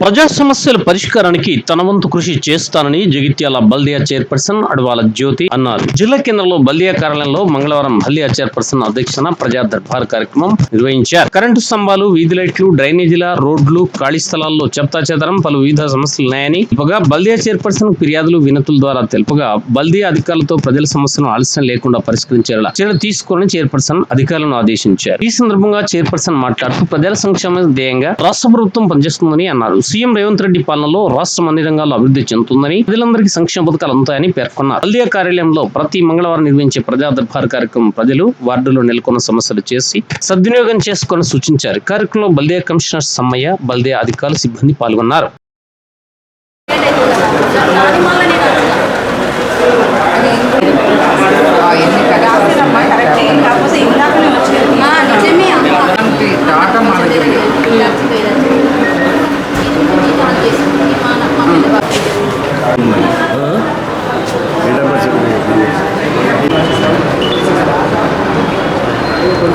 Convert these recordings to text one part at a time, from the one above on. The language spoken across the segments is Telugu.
ప్రజా సమస్యల పరిష్కారానికి తన వంతు కృషి చేస్తానని జగిత్యాల బల్దియా చైర్పర్సన్ అడవాల జ్యోతి అన్నారు. జిల్లా కేంద్రంలో బల్దియా కార్యాలయంలో మంగళవారం బల్దియా చైర్పర్సన్ అధ్యక్షన ప్రజా దర్బార్ కార్యక్రమం నిర్వహించారు. కరెంటు స్తంభాలు వీధి లైట్లు డ్రైనేజీల రోడ్లు ఖాళీ స్థలాల్లో చెత్తా చెదరం పలు వివిధ సమస్యలు ఉన్నాయని చెప్పగా బల్దియా చైర్పర్సన్ ఫిర్యాదులు వినతుల ద్వారా తెలుపగా బల్దియా అధికారులతో ప్రజల సమస్యలను ఆలస్యం లేకుండా పరిష్కరించేలా చర్యలు తీసుకోవాలని చైర్పర్సన్ అధికారులను ఆదేశించారు. ఈ సందర్భంగా చైర్పర్సన్ మాట్లాడుతూ ప్రజల సంక్షేమ ధ్యేయంగా రాష్ట్ర ప్రభుత్వం పనిచేస్తుందని అన్నారు. సీఎం రేవంత్ రెడ్డి పాలనలో రాష్ట్రం అన్ని రంగాల్లో అభివృద్ధి చెందుతుందని ప్రజలందరికీ సంక్షేమ పథకాలు అందుతాయని పేర్కొన్నారు. హల్దియా కార్యాలయంలో ప్రతి మంగళవారం నిర్వహించే ప్రజా దర్బార్ కార్యక్రమం ప్రజలు వార్డులో నెలకొన్న సమస్యలు చేసి సద్వినియోగం చేసుకొని సూచించారు. కార్యక్రమంలో బల్దియా కమిషనర్ సమ్మయ్య బల్దియా అధికారులు సిబ్బంది పాల్గొన్నారు.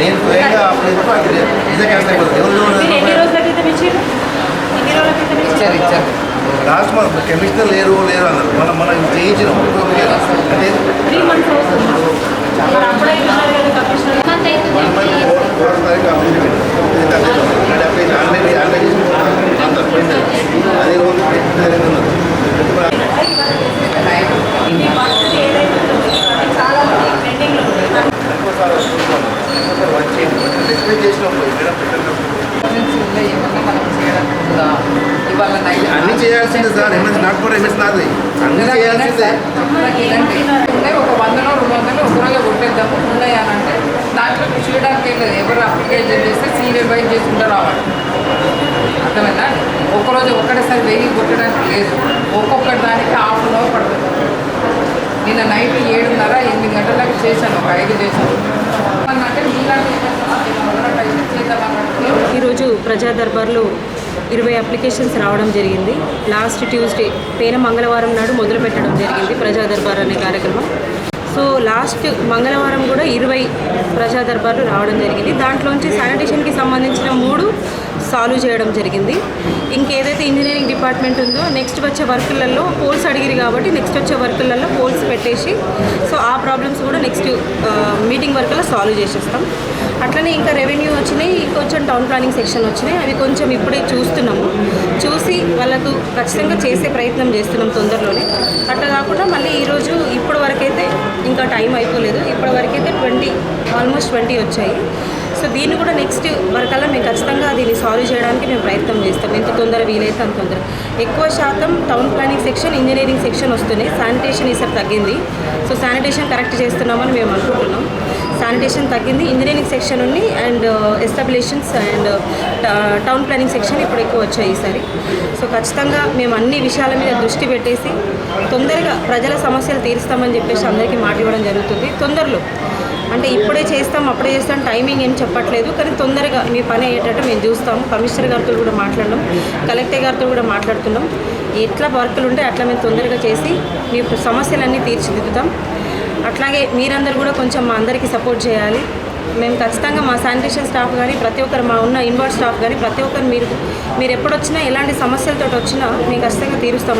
నేను క్రితం ఇచ్చారు ఇచ్చారు లాస్ట్ మంత్ కెమిస్టర్ లేరు లేరు అన్నారు మనం మనం చేయించినాం అంటే త్రీ మంత్స్ అవుతుంది మరి అప్పుడే ఉన్నారు కదా కమిషనర్ మంత్ అవుతుంది వన్ మంత్ ఫోర్ ఫోర్ తారీఖు అభివృద్ధి ఇది అదే డెబ్బై ఆన్లైన్ ఆన్లైన్ చేసి అంత పోయింది అదే రోజు జరిగింది ఉన్నారు మీ వర్క్ ఏదైతే ఉందో అది చాలా పెండింగ్లో ఉంది ఎక్స్ప్లెయిన్ చేసినప్పుడు మేడం పెట్టినప్పుడు ఎమర్జెన్సీ ఉందా ఏమన్నా మనం చేయడం ఉందా ఇవాళ నైట్ అన్ని చేయాల్సిందే sir MS not for MS నాది అన్ని చేయాల్సిందే. ఉన్నాయి. ఒక వందలో రెండు వందలు ఒక రోజు కొట్టేద్దాము. ఉన్నాయి అని అంటే దాంట్లో చేయడానికి ఏం లేదు. ఎవరు అప్లికేషన్ చేస్తే సీరియల్ వైజ్ చేసుకుంటూ రావాలి. అర్థమైందా? ఒక్కరోజు ఒక్కటేసారి వెయ్యి కొట్టడానికి లేదు. ఒక్కొక్కటి దానికి హాఫ్ అన్ అవర్ పడుతుంది. నిన్న నైట్ ఏడున్నర ఎనిమిది గంటలకు చేశాను ఒక ఐదు చేశాను. అంటే మీలాంటి ఈరోజు ప్రజా దర్బార్లో ఇరవై అప్లికేషన్స్ రావడం జరిగింది. లాస్ట్ ట్యూస్డే పేన మంగళవారం నాడు మొదలు పెట్టడం జరిగింది ప్రజా దర్బార్ అనే కార్యక్రమం. సో లాస్ట్ మంగళవారం కూడా ఇరవై ప్రజా దర్బార్లు రావడం జరిగింది. దాంట్లోంచి శానిటేషన్కి సంబంధించిన మూడు సాల్వ్ చేయడం జరిగింది. ఇంకేదైతే ఇంజనీరింగ్ డిపార్ట్మెంట్ ఉందో నెక్స్ట్ వచ్చే వర్కులలో పోల్స్ అడిగిరు కాబట్టి నెక్స్ట్ వచ్చే వర్కులలో పోల్స్ పెట్టేసి సో ఆ ప్రాబ్లమ్స్ కూడా నెక్స్ట్ మీటింగ్ వర్కులో సాల్వ్ చేసేస్తాం. అట్లనే ఇంకా రెవెన్యూ వచ్చిన కొంచెం టౌన్ ప్లానింగ్ సెక్షన్ వచ్చినాయి. అవి కొంచెం ఇప్పుడే చూస్తున్నాము. చూసి వాళ్ళకు ఖచ్చితంగా చేసే ప్రయత్నం చేస్తున్నాం తొందరలోనే. అట్లా కాకుండా మళ్ళీ ఈరోజు ఇప్పటి వరకైతే ఇంకా టైం అయిపోలేదు. ఇప్పటి వరకైతే ట్వంటీ ఆల్మోస్ట్ ట్వంటీ వచ్చాయి. సో దీన్ని కూడా నెక్స్ట్ వరకల్లా మేము ఖచ్చితంగా దీన్ని సాల్వ్ చేయడానికి మేము ప్రయత్నం చేస్తాం. ఎంత తొందర వీలైతే అంత తొందర. ఎక్కువ శాతం town planning section engineering section వస్తున్నాయి శానిటేషన్ ఈసారి తగ్గింది. సో శానిటేషన్ కరెక్ట్ చేస్తున్నామని మేము అనుకుంటున్నాం. శానిటేషన్ తగ్గింది. ఇంజనీరింగ్ సెక్షన్ ఉంది and establishments and town planning section ఇప్పుడు ఎక్కువ వచ్చాయి ఈసారి సో ఖచ్చితంగా మేము అన్ని విషయాల మీద దృష్టి పెట్టేసి తొందరగా ప్రజల సమస్యలు తీరుస్తామని చెప్పేసి అందరికీ మాట ఇవ్వడం జరుగుతుంది. తొందరలో. అంటే ఇప్పుడే చేస్తాం అప్పుడే చేస్తాం టైమింగ్ ఏం చెప్పట్లేదు. కానీ తొందరగా మీ పని అయ్యేటట్టు మేము చూస్తాము. కమిషనర్ గారితో కూడా మాట్లాడడం కలెక్టర్ గారితో కూడా మాట్లాడుతున్నాం. ఎట్లా వర్కులు ఉంటే అట్లా మేము తొందరగా చేసి మీ సమస్యలన్నీ తీర్చిదిద్దుతాం. అట్లాగే మీరందరూ కూడా కొంచెం మా అందరికీ సపోర్ట్ చేయాలి. మేము ఖచ్చితంగా మా శానిటేషన్ స్టాఫ్ కానీ ప్రతి ఒక్కరు మా ఉన్న ఇన్వర్డ్ స్టాఫ్ కానీ ప్రతి ఒక్కరు మీరు మీరు ఎప్పుడొచ్చినా ఎలాంటి సమస్యలతో వచ్చినా మేము ఖచ్చితంగా తీరుస్తాం.